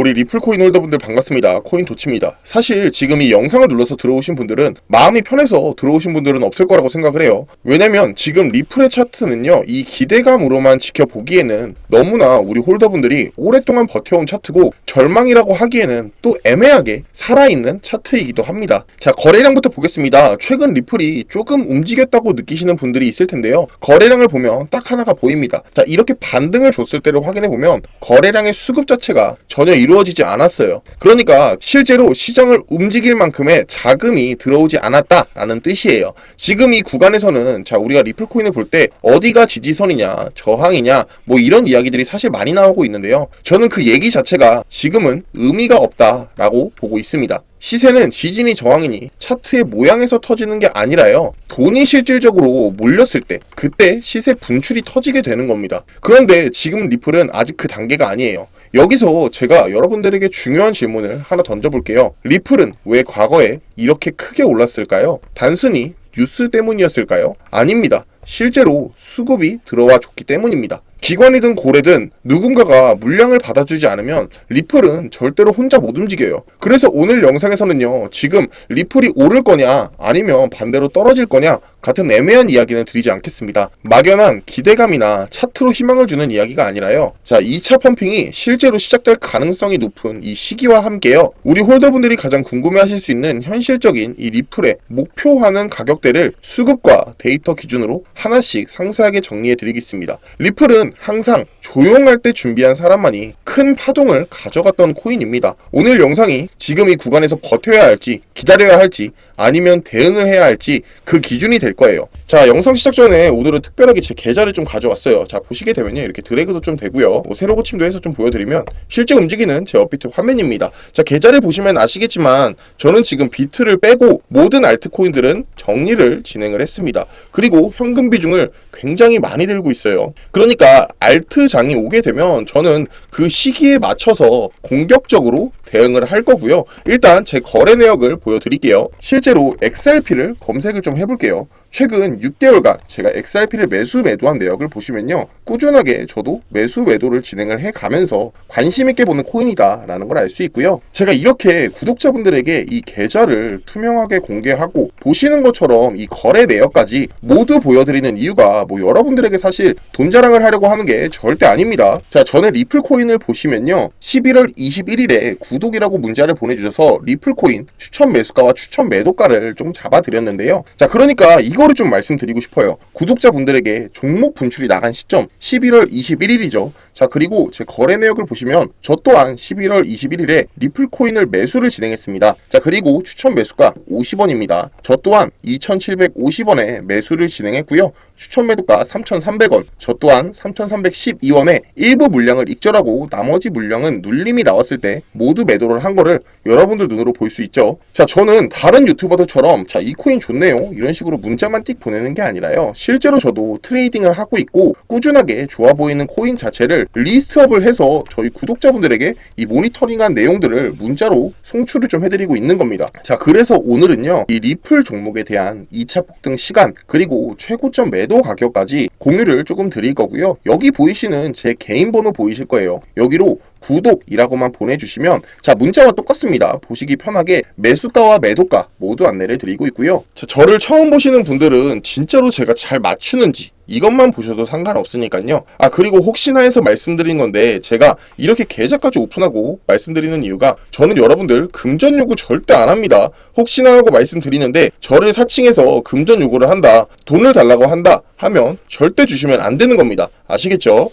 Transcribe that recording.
우리 리플코인 홀더분들 반갑습니다. 코인 도치입니다. 사실 지금 이 영상을 눌러서 들어오신 분들은 마음이 편해서 들어오신 분들은 없을 거라고 생각을 해요. 왜냐면 지금 리플의 차트는요, 이 기대감으로만 지켜보기에는 너무나 우리 홀더분들이 오랫동안 버텨온 차트고 절망이라고 하기에는 또 애매하게 살아있는 차트이기도 합니다. 자, 거래량부터 보겠습니다. 최근 리플이 조금 움직였다고 느끼시는 분들이 있을 텐데요. 거래량을 보면 딱 하나가 보입니다. 자, 이렇게 반등을 줬을 때를 확인해 보면 거래량의 수급 자체가 전혀 이루 어지지 않았어요. 그러니까 실제로 시장을 움직일 만큼의 자금이 들어오지 않았다라는 뜻이에요. 지금 이 구간에서는 자 우리가 리플 코인을 볼 때 어디가 지지선이냐 저항이냐 뭐 이런 이야기들이 사실 많이 나오고 있는데요. 저는 그 얘기 자체가 지금은 의미가 없다라고 보고 있습니다. 시세는 지진이 저항이니 차트의 모양에서 터지는 게 아니라요. 돈이 실질적으로 몰렸을 때 그때 시세 분출이 터지게 되는 겁니다. 그런데 지금 리플은 아직 그 단계가 아니에요. 여기서 제가 여러분들에게 중요한 질문을 하나 던져볼게요. 리플은 왜 과거에 이렇게 크게 올랐을까요? 단순히 뉴스 때문이었을까요? 아닙니다. 실제로 수급이 들어와 줬기 때문입니다. 기관이든 고래든 누군가가 물량을 받아주지 않으면 리플은 절대로 혼자 못 움직여요. 그래서 오늘 영상에서는요, 지금 리플이 오를 거냐, 아니면 반대로 떨어질 거냐, 같은 애매한 이야기는 드리지 않겠습니다. 막연한 기대감이나 차트로 희망을 주는 이야기가 아니라요. 자, 2차 펌핑이 실제로 시작될 가능성이 높은 이 시기와 함께요. 우리 홀더분들이 가장 궁금해하실 수 있는 현실적인 이 리플의 목표하는 가격대를 수급과 데이터 기준으로 하나씩 상세하게 정리해 드리겠습니다. 리플은 항상 조용할 때 준비한 사람만이 큰 파동을 가져갔던 코인입니다. 오늘 영상이 지금 이 구간에서 버텨야 할지, 기다려야 할지, 아니면 대응을 해야 할지 그 기준이 될 거예요. 자, 영상 시작 전에 오늘은 특별하게 제 계좌를 좀 가져왔어요. 자, 보시게 되면요. 이렇게 드래그도 좀 되고요. 뭐 세로 고침도 해서 좀 보여드리면 실제 움직이는 제 업비트 화면입니다. 자, 계좌를 보시면 아시겠지만 저는 지금 비트를 빼고 모든 알트코인들은 정리를 진행을 했습니다. 그리고 현금 비중을 굉장히 많이 들고 있어요. 그러니까 알트장이 오게 되면 저는 그 시 기에 맞춰서 공격적으로 대응을 할 거고요. 일단 제 거래 내역을 보여드릴게요. 실제로 XRP를 검색을 좀 해볼게요. 최근 6개월간 제가 XRP를 매수 매도한 내역을 보시면요. 꾸준하게 저도 매수 매도를 진행을 해 가면서 관심 있게 보는 코인이다라는 걸 알 수 있고요. 제가 이렇게 구독자분들에게 이 계좌를 투명하게 공개하고 보시는 것처럼 이 거래 내역까지 모두 보여드리는 이유가 뭐 여러분들에게 사실 돈 자랑을 하려고 하는 게 절대 아닙니다. 자, 전에 리플 코인을 보시면요. 11월 21일에 구독이라고 문자를 보내주셔서 리플 코인 추천 매수가와 추천 매도가를 좀 잡아드렸는데요. 자, 그러니까 이거를 좀 말씀드리고 싶어요. 구독자분들에게 종목 분출이 나간 시점 11월 21일이죠. 자, 그리고 제 거래 내역을 보시면 저 또한 11월 21일에 리플 코인을 매수를 진행했습니다. 자, 그리고 추천 매수가 50원입니다. 저 또한 2,750원에 매수를 진행했고요. 추천 매도가 3,300원. 저 또한 3,312원에 일부 물량을 익절하고 나머지 물량은 눌림이 나왔을 때 모두 매도를 한 거를 여러분들 눈으로 볼 수 있죠. 자, 저는 다른 유튜버들처럼 자, 이 코인 좋네요. 이런 식으로 문자만 띡 보내는 게 아니라요. 실제로 저도 트레이딩을 하고 있고 꾸준하게 좋아 보이는 코인 자체를 리스트업을 해서 저희 구독자분들에게 이 모니터링한 내용들을 문자로 송출을 좀 해드리고 있는 겁니다. 자, 그래서 오늘은요, 이 리플 종목에 대한 2차 폭등 시간, 그리고 최고점 매도 가격까지 공유를 조금 드릴 거고요. 여기 보이시는 제 개인 번호 보이실 거예요. 여기로 구독이라고만 보내주시면 자 문자와 똑같습니다. 보시기 편하게 매수가와 매도가 모두 안내를 드리고 있고요. 자, 저를 처음 보시는 분들은 진짜로 제가 잘 맞추는지 이것만 보셔도 상관없으니까요. 아 그리고 혹시나 해서 말씀드린 건데 제가 이렇게 계좌까지 오픈하고 말씀드리는 이유가 저는 여러분들 금전 요구 절대 안 합니다. 혹시나 하고 말씀드리는데 저를 사칭해서 금전 요구를 한다, 돈을 달라고 한다 하면 절대 주시면 안 되는 겁니다. 아시겠죠?